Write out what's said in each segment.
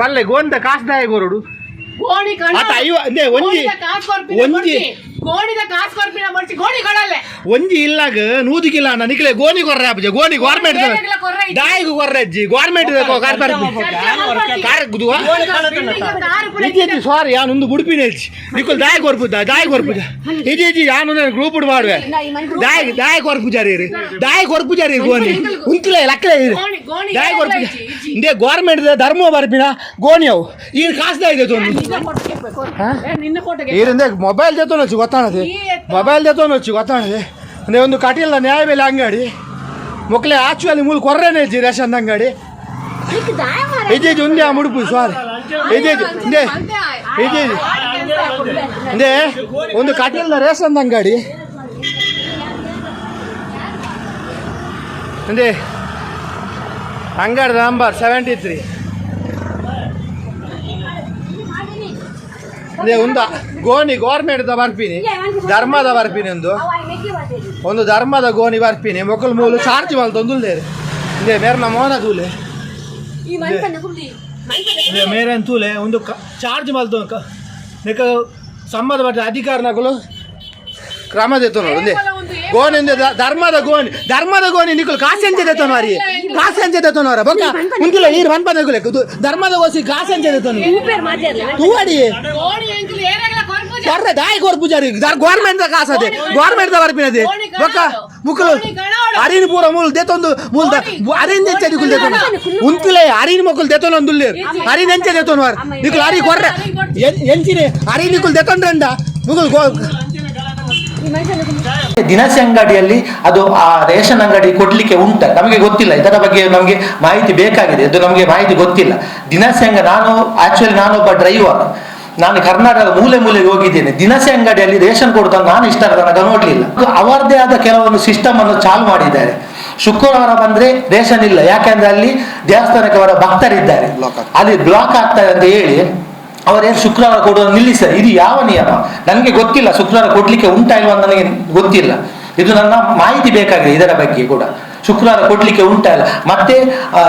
ಪಲ್ಲೆ ಗೋಂದ ಕಾಸ್ದಾಯ ಗೋರಡು ಆತ ಐವ ಒಂಜಿ ಒಂಜಿ. ಗೋಣಿದ ಕಾಸು ಕೊರ್ಪಿನ ಮರ್ಚಿ ಗೋಣಿ ಒಂಜಿ ಇಲ್ಲಾಗ ನೂದಿಗಿಲ್ಲ ನನಗಿಲೆ ಗೋಣಿ ಕೊರ್ರೆ ಅಪ್ಪ ಗೋಣಿ ಗೋರ್ಮೆಂಟ್ ದಾಯಿಗು ಕೊರ್ರೆ ಅಜ್ಜಿ ಗೋರ್ಮೆಂಟ್ ಕಾರ್ಪೊರೇಟ್ ಸಾರಿ ಯಾನು ಒಂದು ಗುಡುಪಿನ ಹೆಚ್ಚಿ ನಿಕುಲ್ ದಾಯಿ ಕೊರ್ಪುದ ದಾಯಿ ಕೊರ್ಪುದ. ಇಜಿ ಇಜಿ ಯಾನು ಗ್ರೂಪ್ ಉಡ್ ಮಾಡುವೆ. ದಾಯಿ ದಾಯಿ ಕೊರ್ಪುಜಾರಿ ಇರಿ. ದಾಯಿ ಕೊರ್ಪುಜಾರಿ ಗೋಣಿ. ಉಂತಿಲೆ ಲಕ್ಕಲೆ ಇರಿ. ದಾಯಿ ಕೊರ್ಪುಜ ಇಂದೇ ಗೋರ್ಮೆಂಟ್ ಧರ್ಮ ಬರ್ಪಿನ ಗೋಣಿ ಅವು. ಈಗ ಕಾಸು ದಾಯಿ ದೇತೋನು ಇರಿಂದ ಮೊಬೈಲ್ ದೇತೋನು ಗೊತ್ತಾಣದೆ ಮೊಬೈಲ್ದೇ ತೊಂದೊಚ್ಚಿ ಗೊತ್ತಾಣದೆ ಅಂದರೆ ಒಂದು ಕಟೀಲ್ದ ನ್ಯಾಯ ಮೇಲೆ ಅಂಗಡಿ ಮಕ್ಕಳೇ ಆಚುವಲ್ಲಿ ಮೂಲ ಕೊರ್ರೇನೆ ಇದ್ದಿ ರೇಷನ್ ಅಂಗಡಿ ಇದ್ದೀಜಿ ಉಂದೆ ಆ ಮುಡುಪು ಸ್ವಾರಿ ಇದ್ದೀಜಿ ಇಂದೇ ಇದ್ದೀಜಿ ಇಂದೇ ಒಂದು ಕಟೀಲ್ದ ರೇಷನ್ ಅಂಗಡಿ ಅಂದೇ ಅಂಗಡಿ ನಂಬರ್ ಸೆವೆಂಟಿ ತ್ರೀ ಒಂದು ಗೋಣಿ ಗೌರ್ಮೆಂಟ್ ಬರ್ಪೀನಿ ಧರ್ಮದ ಬರ್ಪೀನಿ ಒಂದು ಒಂದು ಧರ್ಮದ ಗೋಣಿ ಬರ್ಪೀನಿ ಮೊಕ್ಕಲು ಮೂಲು ಚಾರ್ಜ್ ಮಲ್ ತೊಂದುಲ್ಲೇರು ಇದೇ ಮೇರ್ನ ಮೋನ ತೂಲೆ ಇದೇ ಮೇರನ್ ತೂಲೆ ಒಂದು ಚಾರ್ಜ್ ಮಲ್ತು ನಿಕ ಸಂಬಂಧ ಪಟ್ಟ ಅಧಿಕಾರನಗಳು ಕ್ರಮ ತೆತ್ತು ನೋಡು ಒಂದೇ ಗೋಣಿ ಒಂದೇ ದ- ಧರ್ಮದ ಗೋಣಿ ಧರ್ಮದ ಗೋಣಿ ನಿಕ್ಕಲು ಕಾಸೆಂಚೆ ತೆತ್ತನು ಅರಿ ಕಾಸೆಂಚೆ ತೆತ್ತನು ಅವರ ಬೊಕ್ಕ ಮುಂದಿಲ್ಲ ನೀರು ಮನ್ಪದ ಧರ್ಮದ ಓಸಿ ಕಾಸೆಂಚೆ ತೆತ್ತನು ತೂವಡಿ ಗೋಣಿ ಅಂಕಲ್ ಏನಾಗಲ್ಲ ಕೊರ್ಪುಜ ಬರ್ರೆ ದಾಯಿ ಕೊರ್ ಪೂಜಾರಿ ಗೌರ್ಮೆಂಟ್ ದ ಕಾಸ್ ಅದೇ ಗೌರ್ಮೆಂಟ್ ದ ಬರ್ಪಿನದೆ ಬೊಕ್ಕ ಮುಕ್ಕಲು ಅರಿನ ಪೂರ ಮೂಲ ದೇತೊಂದು ಮೂಲ ಅರಿನ ಎಂಚ ನಿಕುಲ್ ದೇತೊಂದು ಉಂತಿಲೆ ಅರಿನ ಮಕ್ಕಳು ದೇತೊನ ಒಂದುಲ್ಲೇರ್ ಅರಿನ ಎಂಚ ದೇತೊನ ವಾರ್ ನಿಕುಲ್ ಅರಿ ಕೊರ್ರೆ ಎನ್- ಎಂಚಿನೆ ಅರಿ ನಿಕುಲ್ ದೇತೊಂಡ್ರಂಡ ಮುಗುಲ್ ಗೋ ದಿನಸಿ ಅಂಗಡಿಯಲ್ಲಿ ಅದು ಆ ರೇಷನ್ ಅಂಗಡಿ ಕೊಡ್ಲಿಕ್ಕೆ ಉಂಟ. ನಮಗೆ ಗೊತ್ತಿಲ್ಲ. ಇದರ ಬಗ್ಗೆ ನಮಗೆ ಮಾಹಿತಿ ಬೇಕಾಗಿದೆ. ಅದು ನಮಗೆ ಮಾಹಿತಿ ಗೊತ್ತಿಲ್ಲ. ದಿನಸಿ ಅಂಗ ನಾನು ಆಕ್ಚುಲಿ ನಾನೊಬ್ಬ ಡ್ರೈವರ್ ನಾನು ಕರ್ನಾಟಕದ ಮೂಲೆ ಮೂಲೆಗೆ ಹೋಗಿದ್ದೇನೆ. ದಿನಸಿ ಅಂಗಡಿಯಲ್ಲಿ ರೇಷನ್ ಕೊಡ್ತಾ ನಾನು ಇಷ್ಟ ತನಕ ನೋಡ್ಲಿಲ್ಲ. ಅವರದೇ ಆದ ಕೆಲವೊಂದು ಸಿಸ್ಟಮ್ ಅನ್ನು ಚಾಲು ಮಾಡಿದ್ದಾರೆ. ಶುಕ್ರವಾರ ಬಂದ್ರೆ ರೇಷನ್ ಇಲ್ಲ. ಯಾಕೆಂದ್ರೆ ಅಲ್ಲಿ ದೇವಸ್ಥಾನಕ್ಕೆ ಅವರ ಭಕ್ತರಿದ್ದಾರೆ. ಅಲ್ಲಿ ಬ್ಲಾಕ್ ಆಗ್ತಾರೆ ಅಂತ ಹೇಳಿ ಅವರೇನು ಶುಕ್ರವಾರ ಕೊಡೋದು ನಿಲ್ಲಿಸಿದ, ಇದು ಯಾವ ನಿಯಮ? ನನಗೆ ಗೊತ್ತಿಲ್ಲ, ಶುಕ್ರವಾರ ಕೊಡ್ಲಿಕ್ಕೆ ಉಂಟಾ ಇಲ್ವಾ ನನಗೆ ಗೊತ್ತಿಲ್ಲ. ಇದು ನನ್ನ ಮಾಹಿತಿ ಬೇಕಾಗಿದೆ ಇದರ ಬಗ್ಗೆ ಕೂಡ. ಶುಕ್ರವಾರ ಕೊಡ್ಲಿಕ್ಕೆ ಉಂಟಾ ಇಲ್ಲ. ಮತ್ತೆ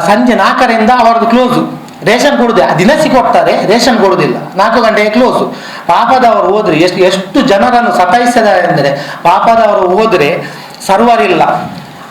ಸಂಜೆ ನಾಲ್ಕರಿಂದ ಅವರದ್ದು ಕ್ಲೋಸು ರೇಷನ್ ಕೊಡುದೇ ದಿನಸಿ ಕೊಡ್ತಾರೆ ರೇಷನ್ ಕೊಡುದಿಲ್ಲ ನಾಲ್ಕು ಗಂಟೆಗೆ ಕ್ಲೋಸು ಪಾಪದವರು ಹೋದ್ರೆ ಎಷ್ಟು ಎಷ್ಟು ಜನರನ್ನು ಸತಾಯಿಸಿದ್ದಾರೆ ಅಂದರೆ ಪಾಪದವರು ಹೋದ್ರೆ ಸರ್ವರ್ ಇಲ್ಲ.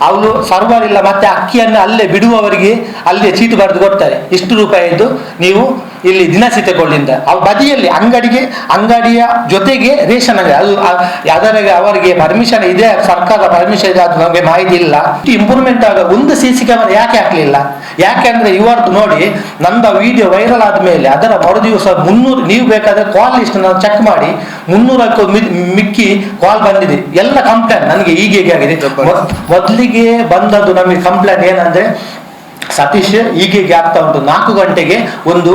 ಅವಳು ಸರ್ವರ್ ಇಲ್ಲ, ಮತ್ತೆ ಅಕ್ಕಿಯನ್ನು ಅಲ್ಲೇ ಬಿಡುವವರಿಗೆ ಅಲ್ಲೇ ಚೀಟು ಬರೆದು ಕೊಡ್ತಾರೆ. ಇಷ್ಟು ರೂಪಾಯಿದು ನೀವು ಇಲ್ಲಿ ದಿನಸಿ ತಗೊಳ್ಳಿಂದ ಅವ ಬದಿಯಲ್ಲಿ ಅಂಗಡಿಗೆ ಅಂಗಡಿಯ ಜೊತೆಗೆ ರೇಷನ್ ಅಂಗಡಿ. ಅದು ಆ- ಅವರಿಗೆ ಪರ್ಮಿಷನ್ ಇದೆ ಸರ್ಕಾರ ಪರ್ಮಿಷನ್ ಇದೆ ಅದು ನಮಗೆ ಮಾಹಿತಿ ಇಲ್ಲ. ಇಂಪ್ರೂವ್ಮೆಂಟ್ ಆಗ ಒಂದು ಸಿ ಸಿ ಕ್ಯಾಮರಾ ಯಾಕೆ ಹಾಕ್ಲಿಲ್ಲ? ಯಾಕೆಂದ್ರೆ ಇವತ್ತು ನೋಡಿ ನಂದ ವಿಡಿಯೋ ವೈರಲ್ ಆದ್ಮೇಲೆ ಅದರ ಮರುದಿವಸ ಮುನ್ನೂರು ನೀವು ಬೇಕಾದ್ರೆ ಕಾಲ್ ಲಿಸ್ಟ್ ನಾನು ಚೆಕ್ ಮಾಡಿ ಮುನ್ನೂರಕ್ಕೂ ಮಿಕ್ಕಿ ಕಾಲ್ ಬಂದಿದೆ. ಎಲ್ಲ ಕಂಪ್ಲೇಂಟ್ ನನಗೆ ಈಗ ಹೇಗೆ ಆಗಿದೆ ಮೊದಲಿಗೆ ಬಂದದ್ದು ನಮಗೆ ಕಂಪ್ಲೇಂಟ್ ಏನಂದ್ರೆ ಸತೀಶ್ ಹೀಗೆ ಆಗ್ತಾ ಉಂಟು. ನಾಲ್ಕು ಗಂಟೆಗೆ ಒಂದು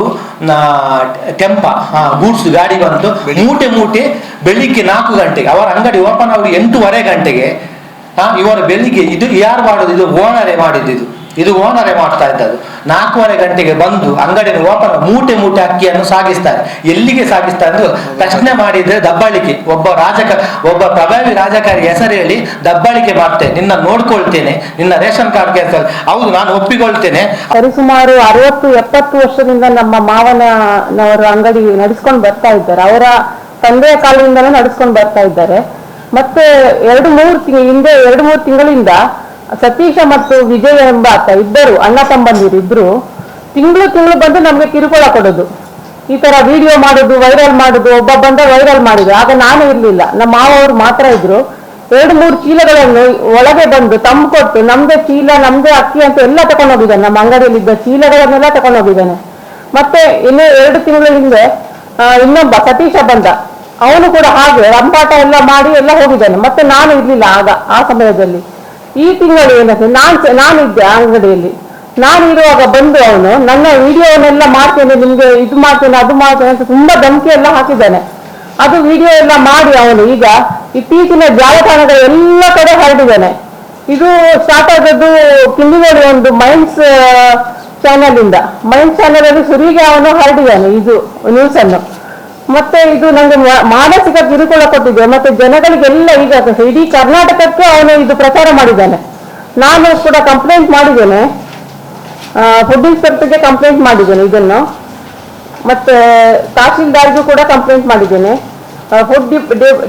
ಟೆಂಪ ಗೂಡ್ಸ್ ಗಾಡಿ ಬಂತು. ಮೂಟೆ ಮೂಟೆ ಬೆಳಿಗ್ಗೆ ನಾಲ್ಕು ಗಂಟೆಗೆ. ಅವರ ಅಂಗಡಿ ಓಪನ್ ಆಗಿ ಎಂಟೂವರೆ ಗಂಟೆಗೆ. ಹಾ ಇವರು ಬೆಳಿಗ್ಗೆ ಇದು ಯಾರು ಮಾಡೋದು? ಇದು ಓನರೇ ಮಾಡಿದ್ದು ಇದು. ಇದು ಓನರೇ ಮಾಡ್ತಾ ಇದ್ದದ್ದು. ನಾಲ್ಕೂವರೆ ಗಂಟೆಗೆ ಬಂದು ಅಂಗಡಿಯನ್ನು ಓಪನ್ ಮೂಟೆ ಮೂಟೆ ಅಕ್ಕಿಯನ್ನು ಸಾಗಿಸ್ತಾರೆ. ಎಲ್ಲಿಗೆ ಸಾಗಿಸ್ತಾ ಅಂತ ಪ್ರಶ್ನೆ ಮಾಡಿದ್ರೆ ದಬ್ಬಾಳಿಕೆ. ಒಬ್ಬ ರಾಜಕ, ಒಬ್ಬ ಪ್ರಭಾವಿ ರಾಜಕಾರಿ ಹೆಸರು ಹೇಳಿ ದಬ್ಬಾಳಿಕೆ ಮಾಡ್ತೇನೆ, ನಿನ್ನ ನೋಡ್ಕೊಳ್ತೇನೆ, ನಿನ್ನ ರೇಷನ್ ಕಾರ್ಡ್ ಕೇಳ್ತಾರೆ ಹೌದು, ನಾನು ಒಪ್ಪಿಕೊಳ್ತೇನೆ. ಸರಿಸುಮಾರು ಅರವತ್ತು, ಎಪ್ಪತ್ತು ವರ್ಷದಿಂದ ನಮ್ಮ ಮಾವನವರು ಅಂಗಡಿ ನಡೆಸ್ಕೊಂಡು ಬರ್ತಾ ಇದ್ದಾರೆ. ಅವರ ತಂದೆಯ ಕಾಲದಿಂದಲೂ ನಡೆಸ್ಕೊಂಡು ಬರ್ತಾ ಇದ್ದಾರೆ. ಮತ್ತೆ ಎರಡು ಮೂರು ತಿಂಗಳ ಹಿಂದೆ ಎರಡು ಮೂರು ತಿಂಗಳಿಂದ ಸತೀಶ ಮತ್ತು ವಿಜಯ ಎಂಬ ಆತ ಇಬ್ಬರು ಅಣ್ಣ ತಮ್ಮಂದಿರು ಇಬ್ರು ತಿಂಗಳು ತಿಂಗಳು ಬಂದು ನಮ್ಗೆ ಕಿರುಕುಳ ಕೊಡೋದು. ಈ ತರ ವಿಡಿಯೋ ಮಾಡೋದು ವೈರಲ್ ಮಾಡೋದು, ಒಬ್ಬ ಬಂದ ವೈರಲ್ ಮಾಡಿದ್ರು ಆಗ ನಾನು ಇರ್ಲಿಲ್ಲ. ನಮ್ಮ ಮಾವ ಮಾವವರು ಮಾತ್ರ ಇದ್ರು. ಎರಡು, ಮೂರು ಚೀಲಗಳನ್ನು ಒಳಗೆ ಬಂದು ತಂಬ್ ಕೊಟ್ಟು, ನಮ್ದೇ ಚೀಲ, ನಮ್ದೇ ಅಕ್ಕಿ ಅಂತ ಎಲ್ಲ ತಗೊಂಡು ಹೋಗಿದ್ದಾನೆ ನಮ್ಮ ಅಂಗಡಿಯಲ್ಲಿದ್ದ ಚೀಲಗಳನ್ನೆಲ್ಲ ತಕೊಂಡೋಗಿದ್ದಾನೆ ಮತ್ತೆ ಇನ್ನು ಎರಡು ತಿಂಗಳ ಹಿಂದೆ ಇನ್ನೊಬ್ಬ ಸತೀಶ ಬಂದ. ಅವನು ಕೂಡ ಹಾಗೆ ರಂಪಾಟ ಎಲ್ಲ ಮಾಡಿ ಎಲ್ಲ ಹೋಗಿದ್ದಾನೆ. ಮತ್ತೆ ನಾನು ಇರ್ಲಿಲ್ಲ ಆಗ, ಆ ಸಮಯದಲ್ಲಿ. ಈ ತಿಂಗಳು ಏನಂದ್ರೆ ನಾನ್ ನಾನಿದ್ದೆ ಅಂಗಡಿಯಲ್ಲಿ. ನಾನು ಇರುವಾಗ ಬಂದು ಅವನು ನನ್ನ ವಿಡಿಯೋನೆಲ್ಲ ಮಾಡ್ತೇನೆ, ನಿಮ್ಗೆ ಇದು ಮಾಡ್ತೇನೆ, ಅದು ಮಾಡ್ತೇನೆ ಅಂತ ತುಂಬಾ ಧಮಕಿ ಎಲ್ಲ ಹಾಕಿದ್ದಾನೆ. ಅದು ವಿಡಿಯೋ ಎಲ್ಲ ಮಾಡಿ ಅವನು ಈಗ ಇತ್ತೀಚಿನ ಜಾಲತಾಣದ ಎಲ್ಲ ಕಡೆ ಹರಡಿದ್ದಾನೆ. ಇದು ಸ್ಟಾರ್ಟ್ ಆದದ್ದು ಕಿಂಡಿಗೋಡಿ ಒಂದು ಮೈನ್ಸ್ ಚಾನೆಲ್ ಇಂದ. ಮೈನ್ಸ್ ಚಾನೆಲ್ ಅಲ್ಲಿ ಸುರಿಗೆ ಅವನು ಹರಡಿದ್ದಾನೆ ಇದು ನ್ಯೂಸ್ ಅನ್ನು. ಮತ್ತೆ ಇದು ನಂಗೆ ಮಾನಸಿಕ ಕಿರುಕುಳ ಕೊಟ್ಟಿದೆ. ಮತ್ತೆ ಜನಗಳಿಗೆಲ್ಲ ಈಗ ಇಡೀ ಕರ್ನಾಟಕಕ್ಕೆ ಅವನು ಇದು ಪ್ರಚಾರ ಮಾಡಿದ್ದಾನೆ. ನಾನು ಕೂಡ ಕಂಪ್ಲೇಂಟ್ ಮಾಡಿದ್ದೇನೆ. ಫುಡ್ ಇನ್ಸ್ಪೆಕ್ಟರ್ಗೆ ಕಂಪ್ಲೇಂಟ್ ಮಾಡಿದ್ದೇನೆ ಇದನ್ನು. ಮತ್ತೆ ತಹಶೀಲ್ದಾರ್ಗೂ ಕೂಡ ಕಂಪ್ಲೇಂಟ್ ಮಾಡಿದ್ದೇನೆ. ಫುಡ್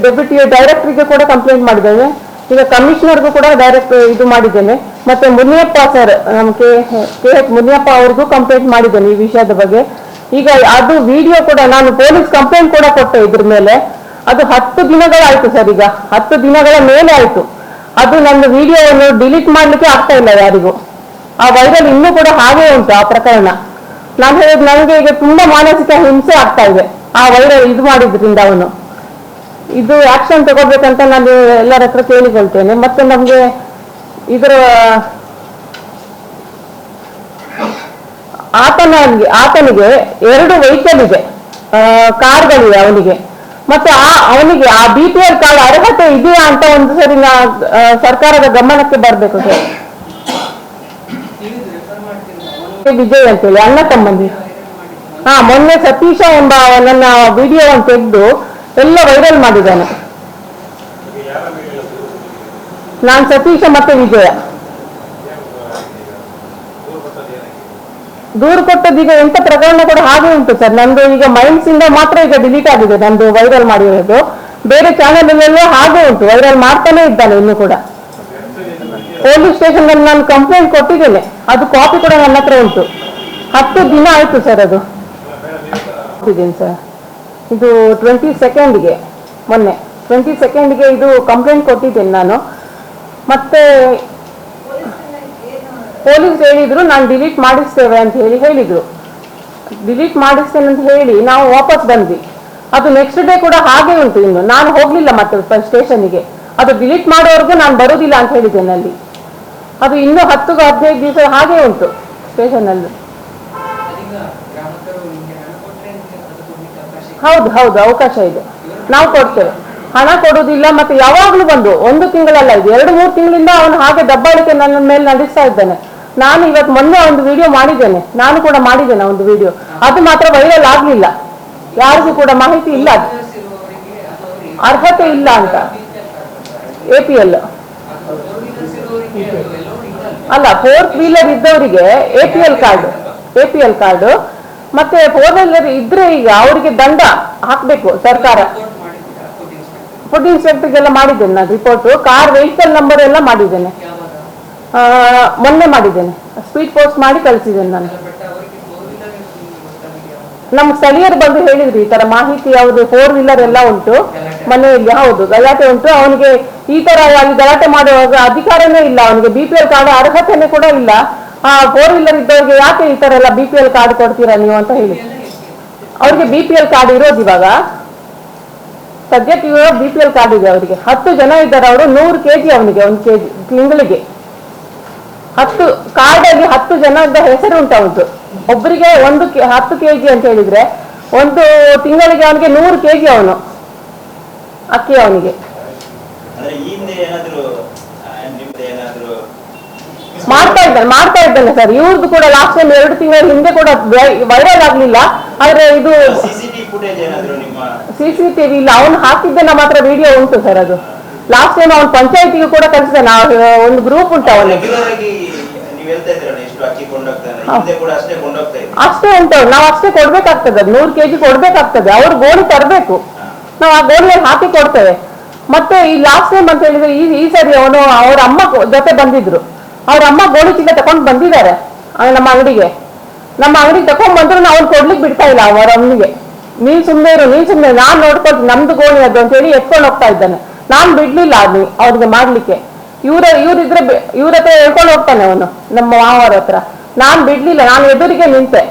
ಡೆಪ್ಯೂಟಿ ಡೈರೆಕ್ಟರ್ಗೆ ಕೂಡ ಕಂಪ್ಲೇಂಟ್ ಮಾಡಿದ್ದೇನೆ. ಈಗ ಕಮಿಷನರ್ಗೂ ಕೂಡ ಡೈರೆಕ್ಟ್ ಇದು ಮಾಡಿದ್ದೇನೆ. ಮತ್ತೆ ಮುನಿಯಪ್ಪ ಸರ್ ನಮ್ಮ ಕೆ ಕೆ ಎಚ್ ಮುನಿಯಪ್ಪ ಅವ್ರಿಗೂ ಕಂಪ್ಲೇಂಟ್ ಮಾಡಿದ್ದೇನೆ ಈ ವಿಷಯದ ಬಗ್ಗೆ. ಈಗ ಅದು ವಿಡಿಯೋ ಕೂಡ ನಾನು ಪೊಲೀಸ್ ಕಂಪ್ಲೇಂಟ್ ಕೂಡ ಕೊಟ್ಟೆ ಇದ್ರ ಮೇಲೆ. ಅದು ಹತ್ತು ದಿನಗಳಾಯ್ತು ಸರ್ ಈಗ. ಹತ್ತು ದಿನಗಳ ಮೇಲೆ ಆಯ್ತು. ಅದು ನನ್ನ ವಿಡಿಯೋವನ್ನು ಡಿಲೀಟ್ ಮಾಡ್ಲಿಕ್ಕೆ ಆಗ್ತಾ ಇಲ್ಲ ಯಾರಿಗೂ. ಆ ವೈರಲ್ ಇನ್ನೂ ಕೂಡ ಹಾಗೆ ಉಂಟು ಆ ಪ್ರಕರಣ. ನಾನು ಹೇಳಿದ್ ನನಗೆ ಈಗ ತುಂಬಾ ಮಾನಸಿಕ ಹಿಂಸೆ ಆಗ್ತಾ ಇದೆ ಆ ವೈರಲ್ ಇದು ಮಾಡಿದ್ರಿಂದ ಅವನು. ಇದು ಆಕ್ಷನ್ ತಗೋಬೇಕಂತ ನಾನು ಎಲ್ಲರ ಹತ್ರ ಕೇಳಿಕೊಳ್ತೇನೆ. ಮತ್ತೆ ನಮ್ಗೆ ಇದರ ಆತನಿಗೆ ಆತನಿಗೆ ಎರಡು ವೆಹಿಕಲ್ ಇದೆ ಕಾರ್ಗಳಿವೆ ಅವನಿಗೆ. ಮತ್ತೆ ಆ, ಅವನಿಗೆ ಆ ಬಿ ಪಿ ಎಲ್ ಕಾರ್ಡ್ ಅರ್ಹತೆ ಇದೆಯಾ ಅಂತ ಒಂದು ಸರಿ ಸರ್ಕಾರದ ಗಮನಕ್ಕೆ ಬರಬೇಕು ಸರ್. ವಿಜಯ್ ಅಂತೇಳಿ, ಅಣ್ಣ ತಮ್ಮಂದಿ ಹಾ, ಮೊನ್ನೆ ಸತೀಶ ಎಂಬ ನನ್ನ ವಿಡಿಯೋವನ್ನು ತೆಗೆದು ಎಲ್ಲ ವೈರಲ್ ಮಾಡಿದ್ದಾನೆ. ನಾನ್ ಸತೀಶ ಮತ್ತೆ ವಿಜಯ. ದೂರು ಕೊಟ್ಟದೀಗ ಎಂತ ಪ್ರಕರಣ ಕೂಡ ಹಾಗೆ ಉಂಟು ಸರ್. ನಂದು ಈಗ ಮೈನ್ಸ್ ಇಂದ ಮಾತ್ರ ಈಗ ಡಿಲೀಟ್ ಆಗಿದೆ ನಂದು ವೈರಲ್ ಮಾಡಿರೋದು. ಬೇರೆ ಚಾನೆಲ್ ಅಲ್ಲೆಲ್ಲ ಹಾಗೆ ಉಂಟು ವೈರಲ್ ಮಾಡ್ತಾನೆ ಇದ್ದಾನೆ ಇನ್ನು ಕೂಡ. ಪೊಲೀಸ್ ಸ್ಟೇಷನ್ ಅಲ್ಲಿ ನಾನು ಕಂಪ್ಲೇಂಟ್ ಕೊಟ್ಟಿದ್ದೇನೆ. ಅದು ಕಾಪಿ ಕೂಡ ನನ್ನ ಹತ್ರ ಉಂಟು. ಹತ್ತು ದಿನ ಆಯ್ತು ಸರ್ ಅದು. ಸರ್. ಇದು ಟ್ವೆಂಟಿ ಸೆಕೆಂಡ್ಗೆ ಮೊನ್ನೆ. ಟ್ವೆಂಟಿ ಸೆಕೆಂಡ್ಗೆ ಇದು ಕಂಪ್ಲೇಂಟ್ ಕೊಟ್ಟಿದ್ದೇನೆ ನಾನು. ಮತ್ತೆ ಪೊಲೀಸ್ ಹೇಳಿದ್ರು, ನಾನು ಡಿಲೀಟ್ ಮಾಡಿಸ್ತೇವೆ ಅಂತ ಹೇಳಿ ಹೇಳಿದ್ರು. ಡಿಲೀಟ್ ಮಾಡಿಸ್ತೇನೆ ಅಂತ ಹೇಳಿ ನಾವು ವಾಪಸ್ ಬಂದ್ವಿ. ಅದು ನೆಕ್ಸ್ಟ್ ಡೇ ಕೂಡ ಹಾಗೆ ಉಂಟು ಇನ್ನು. ನಾನು ಹೋಗ್ಲಿಲ್ಲ ಮತ್ತೆ ಸ್ಟೇಷನ್ಗೆ ಅದು ಡಿಲೀಟ್ ಮಾಡೋವರೆಗೂ ನಾನು ಬರುವುದಿಲ್ಲ ಅಂತ ಹೇಳಿದ್ದೇನೆ ಅಲ್ಲಿ. ಅದು ಇನ್ನೂ ಹತ್ತು ಹದಿನೈದು ದಿವಸ ಹಾಗೆ ಉಂಟು ಸ್ಟೇಷನ್ ಅಲ್ಲಿ. ಹೌದು ಹೌದು, ಅವಕಾಶ ಇದೆ. ನಾವು ಕೊಡ್ತೇವೆ. ಹಣ ಕೊಡುವುದಿಲ್ಲ ಮತ್ತೆ ಯಾವಾಗ್ಲೂ ಬಂದು, ಒಂದು ತಿಂಗಳಲ್ಲ ಇದು. ಎರಡು, ಮೂರು ತಿಂಗಳಿಂದ ಅವನು ಹಾಗೆ ದಬ್ಬಾಳಿಕೆ ನನ್ನ ಮೇಲೆ ನಡೆಸ್ತಾ ಇದ್ದಾನೆ. ನಾನು ಇವತ್ತು ಮೊನ್ನೆ ಒಂದು ವಿಡಿಯೋ ಮಾಡಿದ್ದೇನೆ. ನಾನು ಕೂಡ ಮಾಡಿದ್ದೇನೆ ಒಂದು ವಿಡಿಯೋ ಅದು ಮಾತ್ರ ವೈರಲ್ ಆಗ್ಲಿಲ್ಲ. ಯಾರಿಗೂ ಕೂಡ ಮಾಹಿತಿ ಇಲ್ಲ. ಅರ್ಹತೆ ಇಲ್ಲ ಅಂತ. ಎ ಪಿ ಎಲ್ ಅಲ್ಲ ಫೋರ್ತ್ ವೀಲರ್ ಇದ್ದವರಿಗೆ A P L card A P L card ಮತ್ತೆ ಫೋರ್ ವೀಲರ್ ಇದ್ರೆ ಈಗ ಅವರಿಗೆ ದಂಡ ಹಾಕ್ಬೇಕು ಸರ್ಕಾರ. ಫುಡ್ ಇನ್ಸ್ಪೆಕ್ಟರ್ಗೆಲ್ಲ ಮಾಡಿದ್ದೇನೆ ನಾನು ರಿಪೋರ್ಟ್ ಕಾರ್ ವೆಹಿಕಲ್ ನಂಬರ್ ಎಲ್ಲ ಮಾಡಿದ್ದೇನೆ. ಮೊನ್ನೆ ಮಾಡಿದ್ದೇನೆ. ಸ್ಪೀಡ್ ಪೋಸ್ಟ್ ಮಾಡಿ ಕಳಿಸಿದ್ದೇನೆ ನಾನು. ನಮ್ಮ ಸ್ಥಳೀಯರು ಬಂದು ಹೇಳಿದ್ರು, ಈ ತರ ಮಾಹಿತಿ ಯಾವುದು ಫೋರ್ ವೀಲರ್ ಎಲ್ಲ ಉಂಟು, ಮನೆಯಲ್ಲಿ ಹೌದು, ಗಲಾಟೆ ಉಂಟು, ಅವನಿಗೆ ಈ ತರ ಗಲಾಟೆ ಮಾಡುವಾಗ ಅಧಿಕಾರನೇ ಇಲ್ಲ, ಅವನಿಗೆ ಬಿ ಪಿ ಎಲ್ ಕಾರ್ಡ್ ಅರ್ಹತೆನೇ ಕೂಡ ಇಲ್ಲ. ಆ ಫೋರ್ ವೀಲರ್ ಇದ್ದವ್ರಿಗೆ ಯಾಕೆ ಈ ತರ ಎಲ್ಲ ಬಿ ಪಿ ಎಲ್ ಕಾರ್ಡ್ ಕೊಡ್ತೀರಾ ನೀವು ಅಂತ ಹೇಳಿ. ಅವ್ರಿಗೆ ಬಿ ಪಿ ಎಲ್ ಕಾರ್ಡ್ ಇರೋದು ಇವಾಗ, ಸದ್ಯಕ್ಕೆ ಬಿ ಪಿ ಎಲ್ ಕಾರ್ಡ್ ಇದೆ ಅವರಿಗೆ. ಹತ್ತು ಜನ ಇದ್ದಾರೆ, ಅವರು ನೂರು ಕೆಜಿ ಅವನಿಗೆ, ಒಂದು ಕೆಜಿ, ತಿಂಗಳಿಗೆ. ಹತ್ತು ಕಾರ್ಡಲ್ಲಿ ಹತ್ತು ಜನದ ಹೆಸರು ಉಂಟು ಅವತ್ತು ಒಬ್ಬರಿಗೆ ಒಂದು ಕೆ- ಹತ್ತು ಕೆಜಿ ಅಂತ ಹೇಳಿದ್ರೆ ಒಂದು ತಿಂಗಳಿಗೆ ಅವನಿಗೆ ನೂರು ಕೆಜಿ ಅವನು ಅಕ್ಕಿ ಅವನಿಗೆ. ಮಾಡ್ತಾ ಇದ್ದಾನೆ ಮಾಡ್ತಾ ಇದ್ದಾನೆ ಸರ್ ಇವ್ರದ್ದು ಕೂಡ ಲಾಸ್ಟ್ ಟೈಮ್ ಎರಡು ತಿಂಗಳ ಹಿಂದೆ ಕೂಡ ವೈರಲ್ ಆಗ್ಲಿಲ್ಲ. ಆದ್ರೆ ಇದು ಸಿಸಿಟಿವಿ ಸಿ ಸಿ ಟಿವಿ ಇಲ್ಲ. ಅವನು ಹಾಕಿದ್ದನ್ನ ಮಾತ್ರ ವಿಡಿಯೋ ಉಂಟು ಸರ್ ಅದು. ಲಾಸ್ಟ್ ಟೈಮ್ ಅವ್ನು ಪಂಚಾಯತಿಗೆ ಕೂಡ ಕಲಿಸಿದ ನಾವು ಒಂದು ಗ್ರೂಪ್ ಉಂಟು ಅವನಿಗೆ ಅಷ್ಟೇ ಉಂಟು ನಾವು ಅಷ್ಟೇ ಕೊಡ್ಬೇಕಾಗ್ತದೆ. ಅದು ನೂರು ಕೆಜಿ ಕೊಡ್ಬೇಕಾಗ್ತದೆ. ಅವ್ರು ಗೋಣಿ ತರಬೇಕು. ನಾವು ಆ ಗೋಣಿಯಲ್ಲಿ ಹಾಕಿ ಕೊಡ್ತೇವೆ. ಮತ್ತೆ ಈ ಲಾಸ್ಟ್ ಟೈಮ್ ಅಂತ ಹೇಳಿದ್ರೆ ಈ ಈ ಸರಿ ಅವನು ಅವ್ರ ಅಮ್ಮ ಜೊತೆ ಬಂದಿದ್ರು. ಅವ್ರ ಅಮ್ಮ ಗೋಣಿ ಚೀಲ ತಕೊಂಡ್ ಬಂದಿದ್ದಾರೆ ನಮ್ಮ ಅಂಗಡಿಗೆ. ನಮ್ಮ ಅಂಗಡಿಗೆ ತಕೊಂಡ್ ಬಂದ್ರು ನಾವು ಅವ್ನು ಕೊಡ್ಲಿಕ್ಕೆ ಬಿಡ್ತಾ ಇಲ್ಲ ಅವರ ಅಮ್ಮನಿಗೆ ನೀನ್ ಸುಮ್ಮನೆ ಇರು ನೀನ್ ಸುಮ್ಮನೆ ನಾನ್ ನೋಡ್ಕೊಳ್ತೀನಿ ನಮ್ದು ಗೋಣಿ ಅದು ಅಂತ ಹೇಳಿ ಎತ್ಕೊಂಡು ಹೋಗ್ತಾ ಇದ್ದಾನೆ. ನಾನ್ ಬಿಡ್ಲಿಲ್ಲ ಅದು ಅವ್ರಿಗೆ ಮಾಡ್ಲಿಕ್ಕೆ. ಇವ್ರ ಇವ್ರಿದ್ರೆ ಇವ್ರ ಹತ್ರ ಹೇಳ್ಕೊಂಡು ಹೋಗ್ತಾನೆ ಅವನು, ನಮ್ಮ ಮಾವರ ಹತ್ರ. ನಾನ್ ಬಿಡ್ಲಿಲ್ಲ, ನಾನು ಎದುರಿಗೆ ನಿಂತೆ.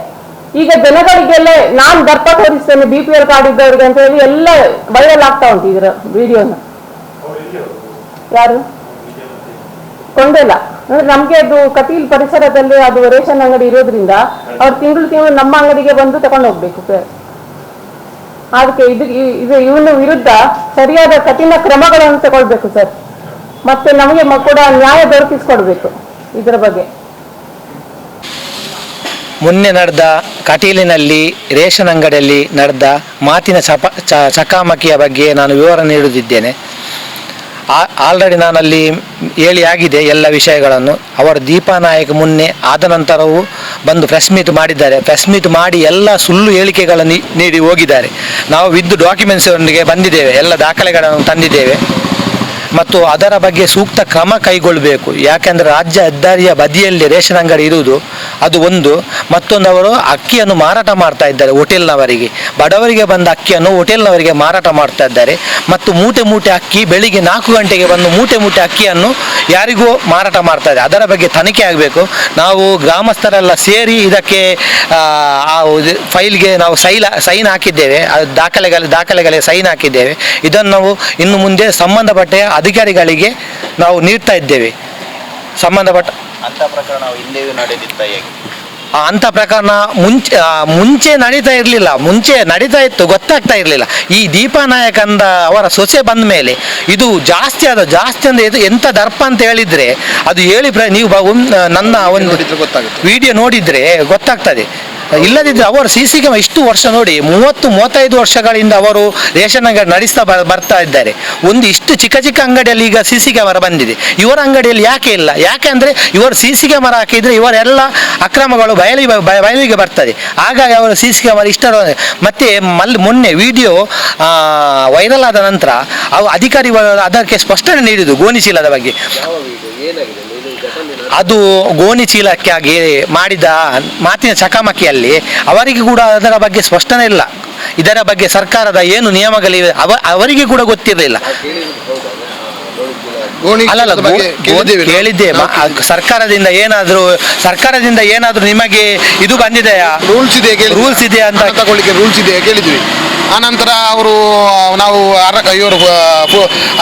ಈಗ ಜನಗಳಿಗೆಲ್ಲ ನಾನ್ ದರ್ಪ ತೋರಿಸ್ತೇನೆ ಬಿ ಪಿ ಎಲ್ ಕಾರ್ಡ್ ಇದ್ದವ್ರಿಗೆ ಅಂತ ಹೇಳಿ ಎಲ್ಲ ವೈರಲ್ ಆಗ್ತಾ ಉಂಟು ಇದ್ರ ವಿಡಿಯೋನ ಯಾರು? ಕೊಂಡೆಲ್ಲ ಅಂದ್ರೆ ನಮ್ಗೆ ಅದು ಕಟೀಲ್ ಪರಿಸರದಲ್ಲಿ ಅದು ರೇಷನ್ ಅಂಗಡಿ ಇರೋದ್ರಿಂದ ಅವ್ರು ತಿಂಗಳು ತಿಂಗಳು ನಮ್ಮ ಅಂಗಡಿಗೆ ಬಂದು ತಗೊಂಡು ಹೋಗ್ಬೇಕು. ಸರ್ ಅದಕ್ಕೆ ಇದು ಇದು ಇವನ ವಿರುದ್ಧ ಸರಿಯಾದ ಕಠಿಣ ಕ್ರಮಗಳನ್ನು ತಗೊಳ್ಬೇಕು ಸರ್. ಮತ್ತೆ ನಮಗೆ ಕೂಡ ನ್ಯಾಯ ದೊರಕಿಸ್ಕೊಡ್ಬೇಕು ಇದರ ಬಗ್ಗೆ. ಮೊನ್ನೆ ನಡೆದ ಕಟೀಲಿನಲ್ಲಿ ರೇಷನ್ ಅಂಗಡಿಯಲ್ಲಿ ನಡೆದ ಮಾತಿನ ಚಪ ಚ ಚಕಾಮಕಿಯ ಬಗ್ಗೆ ನಾನು ವಿವರ ನೀಡುತ್ತಿದ್ದೇನೆ. ಆಲ್ರೆಡಿ ನಾನಲ್ಲಿ ಹೇಳಿ ಆಗಿದೆ ಎಲ್ಲ ವಿಷಯಗಳನ್ನು. ಅವರು ದೀಪಾನಾಯಕ ಮುನ್ನೆ ಆದ ನಂತರವೂ ಬಂದು ಪ್ರೆಸ್ ಮೀಟ್ ಮಾಡಿದ್ದಾರೆ. ಪ್ರೆಸ್ ಮೀಟ್ ಮಾಡಿ ಎಲ್ಲ ಸುಳ್ಳು ಹೇಳಿಕೆಗಳನ್ನು ನೀಡಿ ಹೋಗಿದ್ದಾರೆ. ನಾವು ವಿದ್ ಡಾಕ್ಯುಮೆಂಟ್ಸ್ನೊಂದಿಗೆ ಬಂದಿದ್ದೇವೆ. ಎಲ್ಲ ದಾಖಲೆಗಳನ್ನು ತಂದಿದ್ದೇವೆ. ಮತ್ತು ಅದರ ಬಗ್ಗೆ ಸೂಕ್ತ ಕ್ರಮ ಕೈಗೊಳ್ಳಬೇಕು. ಯಾಕೆಂದರೆ ರಾಜ್ಯ ಹೆದ್ದಾರಿಯ ಬದಿಯಲ್ಲಿ ರೇಷನ್ ಅಂಗಡಿ ಇರುವುದು ಅದು ಒಂದು. ಮತ್ತೊಂದು ಅವರು ಅಕ್ಕಿಯನ್ನು ಮಾರಾಟ ಮಾಡ್ತಾ ಇದ್ದಾರೆ ಹೋಟೆಲ್ನವರಿಗೆ. ಬಡವರಿಗೆ ಬಂದ ಅಕ್ಕಿಯನ್ನು ಹೋಟೆಲ್ನವರಿಗೆ ಮಾರಾಟ ಮಾಡ್ತಾ ಇದ್ದಾರೆ. ಮತ್ತು ಮೂಟೆ ಮೂಟೆ ಅಕ್ಕಿ ಬೆಳಿಗ್ಗೆ ನಾಲ್ಕು ಗಂಟೆಗೆ ಬಂದು ಮೂಟೆ ಮೂಟೆ ಅಕ್ಕಿಯನ್ನು ಯಾರಿಗೂ ಮಾರಾಟ ಮಾಡ್ತಾ ಇದೆ. ಅದರ ಬಗ್ಗೆ ತನಿಖೆ ಆಗಬೇಕು. ನಾವು ಗ್ರಾಮಸ್ಥರೆಲ್ಲ ಸೇರಿ ಇದಕ್ಕೆ ಆ, ಫೈಲ್ಗೆ ನಾವು ಸೈಲ್ ಸೈನ್ ಹಾಕಿದ್ದೇವೆ. ದಾಖಲೆಗಳ ದಾಖಲೆಗಳಿಗೆ ಸೈನ್ ಹಾಕಿದ್ದೇವೆ. ಇದನ್ನು ನಾವು ಇನ್ನು ಮುಂದೆ ಸಂಬಂಧಪಟ್ಟ ಅಧಿಕಾರಿಗಳಿಗೆ ನಾವು ನೀಡ್ತಾ ಇದ್ದೇವೆ. ಸಂಬಂಧಪಟ್ಟ ಅಂತ ಪ್ರಕರಣ ಹಿಂದೆಯೂ ನಡೆದಿತ್ತ ಹೇಗೆ? ಆ ಅಂಥ ಪ್ರಕರಣ ಮುಂಚೆ ಮುಂಚೆ ನಡೀತಾ ಇರಲಿಲ್ಲ. ಮುಂಚೆ ನಡೀತಾ ಇತ್ತು ಗೊತ್ತಾಗ್ತಾ ಇರಲಿಲ್ಲ. ಈ ದೀಪಾನಾಯಕ್ ಅಂದ ಅವರ ಸೊಸೆ ಬಂದ ಮೇಲೆ ಇದು ಜಾಸ್ತಿ ಆದ ಜಾಸ್ತಿ ಅಂದರೆ ಇದು ಎಂಥ ದರ್ಪ ಅಂತ ಹೇಳಿದ್ರೆ ಅದು ಹೇಳಿ ಪ್ರ ನೀವು ಬ- ಒಂದು- ನನ್ನ ಒಂದು ವಿಡಿಯೋ ನೋಡಿದ್ರೆ ಗೊತ್ತಾಗ್ತದೆ. ಇಲ್ಲದಿದ್ದರೆ ಅವರು ಸಿ ಸಿ ಇಷ್ಟು ವರ್ಷ ನೋಡಿ, ಮೂವತ್ತು, ಮೂವತ್ತೈದು ವರ್ಷಗಳಿಂದ ಅವರು ರೇಷನ್ ಅಂಗಡಿ ನಡೆಸ್ತಾ ಬರ್ತಾ ಇದ್ದಾರೆ. ಒಂದು ಇಷ್ಟು ಚಿಕ್ಕ ಚಿಕ್ಕ ಅಂಗಡಿಯಲ್ಲಿ ಈಗ ಸಿ ಸಿ ಕ್ಯಾಮರಾ ಬಂದಿದೆ. ಇವರ ಅಂಗಡಿಯಲ್ಲಿ ಯಾಕೆ ಇಲ್ಲ? ಯಾಕೆ ಅಂದರೆ ಇವರು ಸಿ ಸಿ ಕ್ಯಾಮರಾ ಹಾಕಿದರೆ ಇವರೆಲ್ಲ ಅಕ್ರಮಗಳು ಬಯಲಿಗೆ ಬ- ಬ- ಬಯಲಿಗೆ ಬರ್ತದೆ. ಹಾಗಾಗಿ ಅವರು ಸಿ ಸಿ ಕ್ಯಾಮರಾ ಇಷ್ಟ ಮತ್ತೆ ಮಲ್, ಮೊನ್ನೆ ವಿಡಿಯೋ ವೈರಲ್ ಆದ ನಂತರ ಅವು ಅಧಿಕಾರಿಗಳು ಅದಕ್ಕೆ ಸ್ಪಷ್ಟನೆ ನೀಡಿದ್ದು ಗೋಣಿಚೀಲದ ಬಗ್ಗೆ. ಅದು ಗೋಣಿ ಚೀಲಕ್ಕಾಗಿ ಮಾಡಿದ ಮಾತಿನ ಚಕಮಕಿಯಲ್ಲಿ ಅವರಿಗೆ ಕೂಡ ಅದರ ಬಗ್ಗೆ ಸ್ಪಷ್ಟನೆ ಇಲ್ಲ. ಇದರ ಬಗ್ಗೆ ಸರ್ಕಾರದ ಏನು ನಿಯಮಗಳಿವೆ ಅವ ಅವರಿಗೆ ಕೂಡ ಗೊತ್ತಿರಲಿಲ್ಲ. ಅಲ್ಲಲ್ಲ ಕೇಳಿದ್ದೆ ಸರ್ಕಾರದಿಂದ ಏನಾದರೂ ಸರ್ಕಾರದಿಂದ ಏನಾದರೂ ನಿಮಗೆ ಇದು ಬಂದಿದೆಯಾ? ರೂಲ್ಸ್ ಇದೆ ರೂಲ್ಸ್ ಇದೆ ಅಂತ ತಗೊಳ್ಳಿಕ್ಕೆ ರೂಲ್ಸ್ ಇದೆ ಕೇಳಿದ್ವಿ. ಆನಂತರ ಅವರು ನಾವು ಇವರು